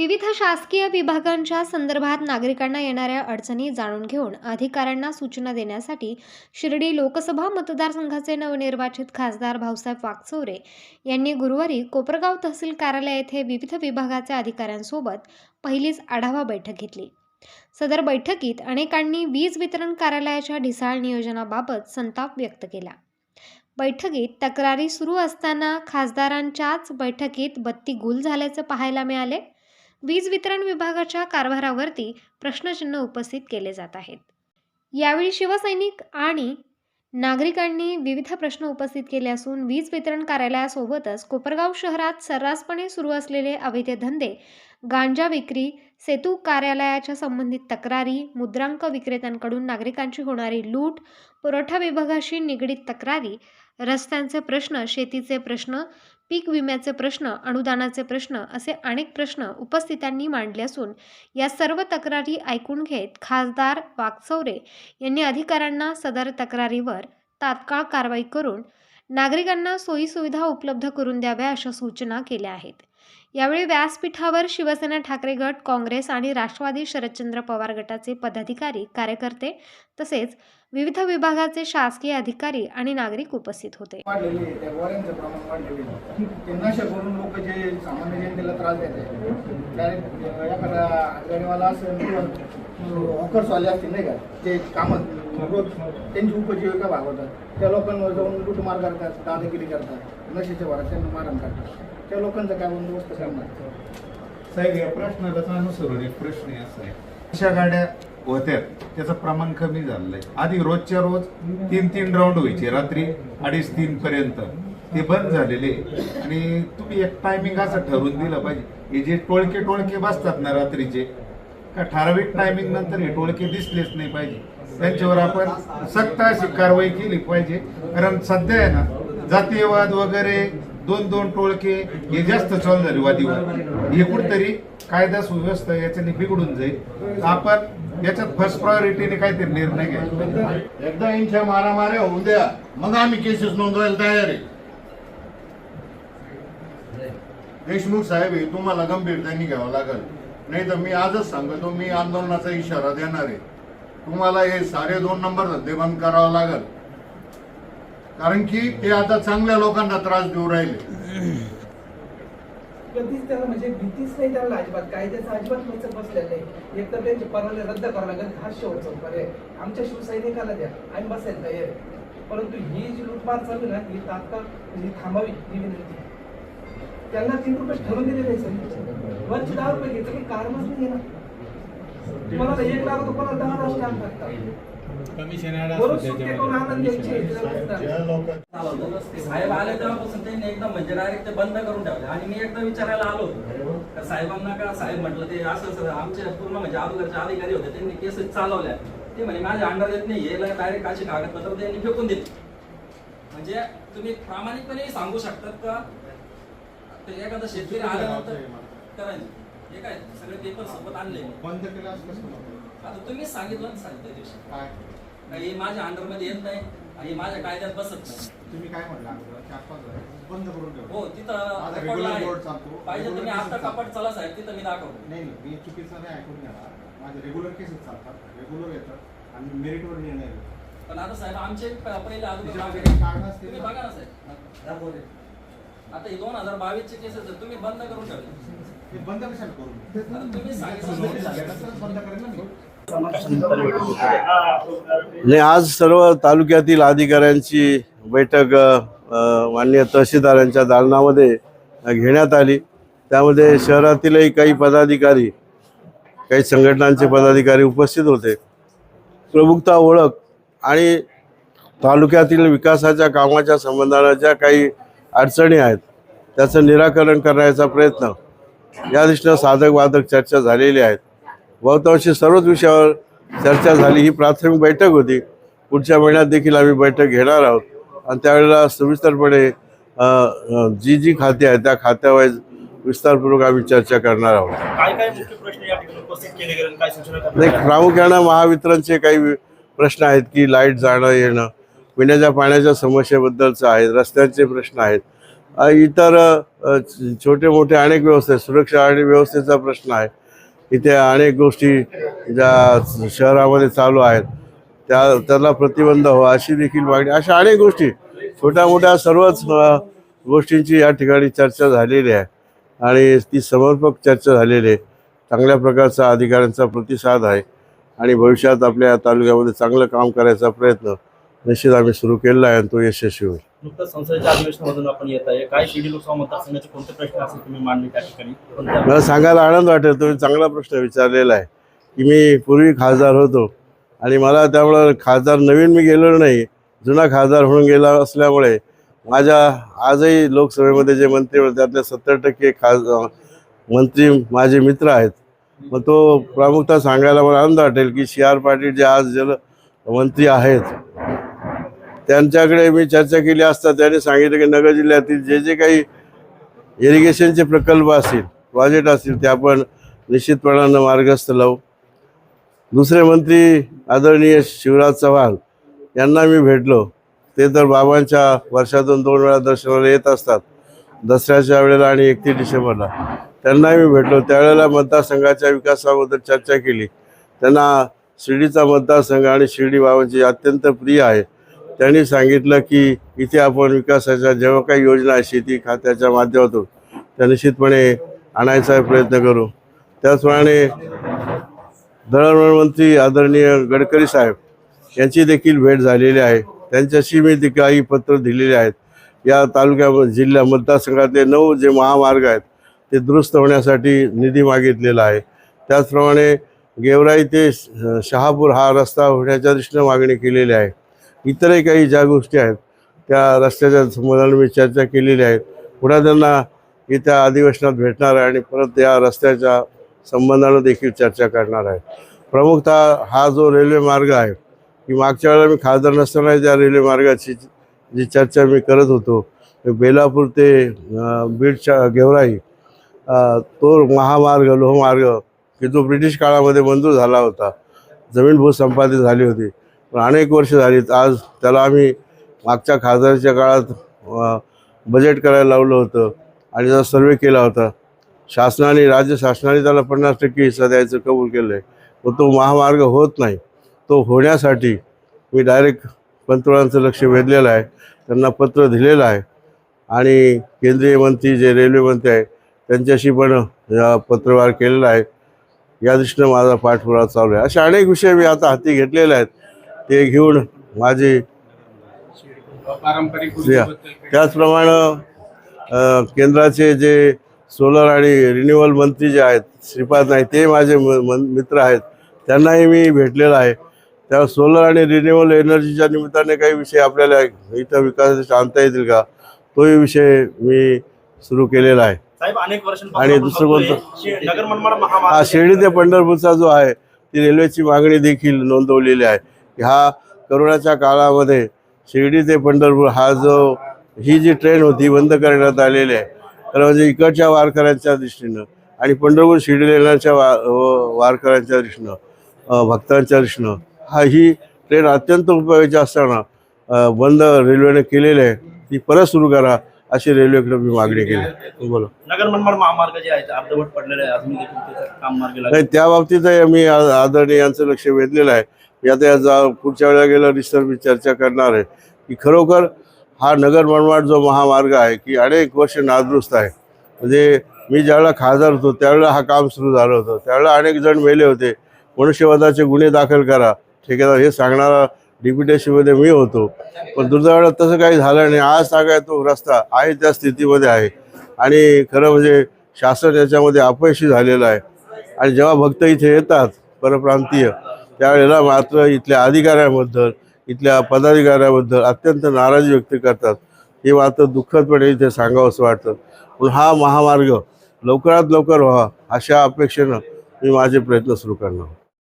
विविध शासकीय विभागांच्या संदर्भात नागरिकांना येणाऱ्या अडचणी जाणून घेऊन अधिकाऱ्यांना सूचना देण्यासाठी शिर्डी लोकसभा मतदारसंघाचे नवनिर्वाचित खासदार भाऊसाहेब वाकचौरे यांनी गुरुवारी कोपरगाव तहसील कार्यालय येथे विविध विभागाच्या अधिकाऱ्यांसोबत पहिलीच आढावा बैठक घेतली. सदर बैठकीत अनेकांनी वीज वितरण कार्यालयाच्या ढिसाळ नियोजनाबाबत संताप व्यक्त केला. बैठकीत तक्रारी सुरू असताना खासदारांच्याच बैठकीत बत्ती गुल झाल्याचं पाहायला मिळाले. वीज वितरण विभागाच्या कारभारावरती प्रश्नचिन्ह उपस्थित केले जात आहेत. यावेळी शिवसैनिक आणि नागरिकांनी विविध प्रश्न उपस्थित केले असून वीज वितरण कार्यालयासोबतच कोपरगाव शहरात सर्रासपणे सुरू असलेले अवैध धंदे गांजा विक्री सेतू कार्यालयाच्या संबंधित तक्रारी मुद्रांक विक्रेत्यांकडून नागरिकांची होणारी लूट पुरवठा विभागाशी निगडीत तक्रारी रस्त्यांचे प्रश्न शेतीचे प्रश्न पीक विम्याचे प्रश्न अनुदानाचे प्रश्न असे अनेक प्रश्न उपस्थितांनी मांडले असून या सर्व तक्रारी ऐकून घेत खासदार वाकचौरे यांनी अधिकाऱ्यांना सदर तक्रारीवर तात्काळ कारवाई करून नागरिकांना सोयीसुविधा उपलब्ध करून द्याव्या अशा सूचना केल्या आहेत. यावेळी व्यासपीठावर शिवसेना ठाकरे गट काँग्रेस आणि राष्ट्रवादी शरदचंद्र पवार गटाचे पदाधिकारी कार्यकर्ते तसेच विविध विभागाचे शासकीय अधिकारी आणि नागरिक उपस्थित होते. वाढलेली आहे. त्या गोळ्यांचं प्रमाण वाढलेले आहे. ते नशा करून लोक जे सामान्य जनतेला त्रास देतात डायरेक्ट एखादा गाडीवाला असेल किंवा हॉकर्सवाले असतील नाही का? ते कामं रोज त्यांची उपजीविका भागवतात. त्या लोकांवर जाऊन लूटमार करतात दादागिरी करतात नशेच्या भरात त्यांना मारण करतात. त्या लोकांचा काय बंदोबस्त करणार? साहेब या प्रश्नाला अनुसरून एक प्रश्न असा आहे. अशा गाड्या होत्या. त्याचं प्रमाण कमी झालेलं आहे आधी रोजच्या रोज तीन तीन राऊंड व्हायचे रात्री अडीच तीन पर्यंत. ते बंद झालेले. आणि तुम्ही एक टायमिंग असं ठरवून दिलं पाहिजे. हे जे टोळके टोळके बसतात ना रात्रीचे का ठराविक टायमिंग नंतर हे टोळके दिसलेच नाही पाहिजे. त्यांच्यावर आपण सक्त अशी कारवाई केली पाहिजे. कारण सध्या आहे ना जातीयवाद वगैरे दोन दोन टोळके हे जास्त चालू झाले वादीवाद हे कुठतरी कायदा सुव्यवस्था याच्याने बिघडून जाईल. आपण याच्यात फर्स्ट प्रायोरिटीने काहीतरी निर्णय घ्यायचा. एकदा यांच्या मारामाऱ्या होऊ द्या. मग आम्ही केसेस नोंदवायला तयार आहे. देशमुख साहेब हे तुम्हाला गंभीरतेने घ्यावं लागेल. नाही तर मी आजच सांगतो मी आंदोलनाचा इशारा देणार आहे. तुम्हाला हे सारे दोन नंबर धंदे बंद करावं लागेल. कारण की ते आता चांगल्या लोकांना त्रास देऊ राहिले. कधीच त्याला म्हणजे भीतीच नाही त्याला अजिबात. कायद्याचा अजिबात वचक बसलेलं नाही. एक तर त्यांचे परवाने रद्द करावं लागेल हा शेवटचा पर्याय आमच्या शिवसैनिकाला द्या. आम्ही बसायला तयार परंतु ही जी लूटमार चालू ना ही तात्काळ ही थांबावी ही विनंती त्यांना तीन रुपये ठरवून दिले नाही सर. वरचे दहा रुपये घेतले काही कारणच नाही ना. तुम्हाला एक लाख होतो कोणाला दहा लाख स्टॅम्प साहेब आले तेव्हापासून त्यांनी एकदम म्हणजे डायरेक्ट ते बंद करून ठेवले. आणि मी एकदा विचारायला आलो होतो. तर साहेबांना का साहेब म्हटलं ते असं आमचे पूर्ण म्हणजे अगोदरचे अधिकारी होते त्यांनी केसेस चालवल्या. ते म्हणे माझ्या अंडर येत नाही यायला डायरेक्ट अशी कागदपत्र त्यांनी फेकून दिली. म्हणजे तुम्ही प्रामाणिकपणे सांगू शकतात का? ते एखादा शेतकरी आल्यानंतर करायचं हे काय सगळे पेपर सोबत आणले. बंद केलं असं कसं नव्हतं? आता तुम्हीच सांगितलं ना त्या दिवशी काय? काही माझ्या अंडरमध्ये येत नाही आणि माझ्या कायद्यात बसत नाही. तुम्ही काय? चार पाच जण बंद करून ठेवलं. हो तिथं आहे. चालतो. पाहिजे तुम्ही आता कपाट चालतो. चला साहेब तिथं मी दाखवतो. नाही नाही, मी चुकीचं नाही ऐकून घेणार. माझे रेग्युलर केसेस चालतात. रेग्युलर येतात आणि मेरिटवर निर्णय घेतात. पण आता साहेब आमचे प- पहिले अगोदर त्याच्यामध्ये कारण असते तुम्ही ना. बघा ना साहेब. आता हे दोन हजार बावीस चे केसेस आहेत तुम्ही बंद करून ठेवले ते बंद कशाला करू आता तुम्ही सांगितलं बंद करेन ना मी. आणि आज सर्व तालुक्यातील अधिकाऱ्यांची बैठक मान्य माननीय तहसीलदारांच्या दालनामध्ये घेण्यात आली. त्यामध्ये शहरातीलही काही पदाधिकारी काही संघटनांचे पदाधिकारी उपस्थित होते. प्रमुखता ओळख आणि तालुक्यातील विकासाच्या कामाच्या संबंधाने ज्या काही अडचणी आहेत त्याचं निराकरण करण्याचा प्रयत्न या दृष्टीनं साधक बाधक चर्चा झालेली आहेत. बहुतांशी सर्वच विषयावर चर्चा झाली. ही प्राथमिक बैठक होती. पुढच्या महिन्यात देखील आम्ही बैठक घेणार आहोत. आणि त्यावेळेला सविस्तरपणे जी जी खाती आहेत त्या खात्यावाईज विस्तारपूर्वक आम्ही चर्चा करणार आहोत. नाही? प्रामुख्यानं महावितरणचे काही प्रश्न आहेत की लाइट जाणं येणं पिण्याच्या पाण्याच्या समस्येबद्दलचं आहेत रस्त्यांचे प्रश्न आहेत. इतर छोटे मोठे अनेक व्यवस्था. सुरक्षा आणि व्यवस्थेचा प्रश्न आहे. इथे अनेक गोष्टी ज्या शहरामध्ये चालू आहेत. त्या त्याला प्रतिबंध व्हावा अशी देखील मागणी अशा अनेक गोष्टी. छोट्या मोठ्या सर्वच गोष्टींची या ठिकाणी चर्चा झालेली आहे. आणि ती समर्पक चर्चा झालेली आहे. चांगल्या प्रकारचा अधिकाऱ्यांचा प्रतिसाद आहे. आणि भविष्यात आपल्या तालुक्यामध्ये चांगलं काम करायचा प्रयत्न निश्चित आम्ही सुरू केलेला आहे आणि तो यशस्वी होईल. नुकतंच संसदेच्या अधिवेशनामधून आपण येत आहे. काय शिर्डी लोकसभा मतदारसंघाचे कोणते प्रश्न असेल तुम्ही मांडले त्या ठिकाणी? मला सांगायला आनंद वाटेल. तुम्ही चांगला प्रश्न विचारलेला आहे. की मी पूर्वी खासदार होतो आणि मला त्यामुळं खासदार नवीन मी गेलो नाही. जुना खासदार होऊन गेला असल्यामुळे माझ्या आजही लोकसभेमध्ये जे मंत्री होते त्यातले सत्तर टक्के खास मंत्री माझे मित्र आहेत. मग तो प्रामुख्याने सांगायला मला आनंद वाटेल की सी आर पाटील जे आज जल मंत्री आहेत त्यांच्याकडे मी चर्चा केली असता त्यांनी सांगितलं की नगर जिल्ह्यातील जे जे काही इरिगेशनचे प्रकल्प असतील प्रोजेक्ट असतील ते आपण निश्चितपणानं मार्गस्थ लावू. दुसरे मंत्री आदरणीय शिवराज चव्हाण यांना मी भेटलो. ते तर बाबांच्या वर्षातून दोन वेळा दर्शनाला येत असतात. दसऱ्याच्या वेळेला आणि एकतीस डिसेंबरला. त्यांनाही मी भेटलो. त्यावेळेला मतदारसंघाच्या विकासाबद्दल चर्चा केली. त्यांना शिर्डीचा मतदारसंघ आणि शिर्डी बाबांची अत्यंत प्रिय आहे. त्यांनी सांगितलं की इथे आपण विकासाच्या जेव्हा काही योजना आहे शेती खात्याच्या माध्यमातून त्या निश्चितपणे आणायचा प्रयत्न करू. त्याचप्रमाणे दळणवळण मंत्री आदरणीय गडकरी साहेब यांची देखील भेट झालेली आहे. त्यांच्याशी मी ती काही पत्र दिलेली आहेत. या तालुक्या जिल्हा मतदारसंघातले नऊ जे महामार्ग आहेत ते दुरुस्त होण्यासाठी निधी मागितलेला आहे. त्याचप्रमाणे गेवराई ते शहापूर हा रस्ता होण्याच्या दृष्टीनं मागणी केलेली आहे. इतरही काही ज्या गोष्टी आहेत त्या रस्त्याच्या संबंधाने मी चर्चा केलेली आहे पुन्हा त्यांना येत्या अधिवेशनात भेटणार आहे आणि परत या रस्त्याच्या संबंधानं देखील चर्चा करणार आहे. प्रमुखतः हा जो रेल्वे मार्ग आहे की मागच्या वेळेला मी खासदार नसताना त्या रेल्वे मार्गाची जी चर्चा मी करत होतो बेलापूर ते बीडच्या गेवराई तो महामार्ग लोहमार्ग की जो ब्रिटिश काळामध्ये मंजूर झाला होता जमीन भूसंपादित झाली होती पण अनेक वर्ष झालीत आज त्याला आम्ही मागच्या खासदारच्या काळात बजेट करायला लावलं होतं आणि त्याचा सर्वे केला होता. शासनाने राज्य शासनाने त्याला पन्नास टक्के हिस्सा द्यायचं कबूल केलं आहे पण तो महामार्ग होत नाही. तो होण्यासाठी मी डायरेक्ट पंतप्रधानांचं लक्ष वेधलेलं आहे. त्यांना पत्र दिलेलं आहे. आणि केंद्रीय मंत्री जे रेल्वे मंत्री आहे त्यांच्याशी पण पत्रव्यवहार केलेला आहे. या दृष्टीनं माझा पाठपुरावा चालू आहे. असे अनेक विषय मी आता हाती घेतलेले आहेत. ते घेऊन माझे या. त्याचप्रमाणे केंद्राचे जे सोलर आणि रिन्युअल मंत्री जे आहेत श्रीपाद नाईक ते माझे म- मन- मित्र आहेत. त्यांनाही मी भेटलेला आहे. त्या सोलर आणि रिन्युअल एनर्जीच्या निमित्ताने काही विषय आपल्याला इथं विकासाचे आणता येतील का? तोही विषय मी सुरू केलेला आहे. साहेब अनेक वर्षांपासून आणि दुसरं कोणतं? शे- नगर मनमाड हा शिर्डी ते पंढरपूरचा जो आहे ती रेल्वेची मागणी देखील नोंदवलेली आहे. ह्या करोनाच्या काळामध्ये शिर्डी ते पंढरपूर हा जो ही जी ट्रेन होती बंद करण्यात आलेली आहे. तर म्हणजे इकडच्या वारकऱ्यांच्या दृष्टीनं आणि पंढरपूर शिर्डी येण्याच्या वा वारकऱ्यांच्या दृष्टीनं भक्तांच्या दृष्टीनं हा ही ट्रेन अत्यंत उपयोगाची असताना बंद रेल्वेने केलेली आहे. ती परत सुरू करा अशी रेल्वेकडे मी मागणी केली. बोला. नगर मनमाड महामार्ग जे आहे ते अर्धवट पडलेले आहे नाही त्या आ- आदरणीय यांचं लक्ष वेधलेलं आहे. मी आता या जा पुढच्या वेळेला गेलं रिसर मी चर्चा करणार आहे. की खरोखर हा नगर मनमाड जो महामार्ग आहे की अनेक वर्ष नादुरुस्त आहे. म्हणजे मी ज्यावेळेला खासदार होतो त्यावेळेला हा काम सुरू झालं होतं. त्यावेळेला अनेक जण मेले होते. मनुष्यवधाचे गुन्हे दाखल करा. ठेकेदार हे सांगणारा डिप्युटेशनमध्ये मी होतो. पण दुर्दैवाला तसं काही झालं नाही. आज सांगाय तो रस्ता आहे त्या स्थितीमध्ये आहे. आणि खरं म्हणजे शासन याच्यामध्ये अपयशी झालेलं आहे. आणि जेव्हा भक्त इथे येतात परप्रांतीय त्यावेळेला मात्र इथल्या अधिकाऱ्याबद्दल इथल्या पदाधिकाऱ्याबद्दल अत्यंत नाराजी व्यक्त करतात. हे मात्र दुःखदपणे इथे सांगावं असं वाटतं. पण हा महामार्ग लवकरात लवकर व्हावा अशा अपेक्षेनं मी माझे प्रयत्न सुरू करणार.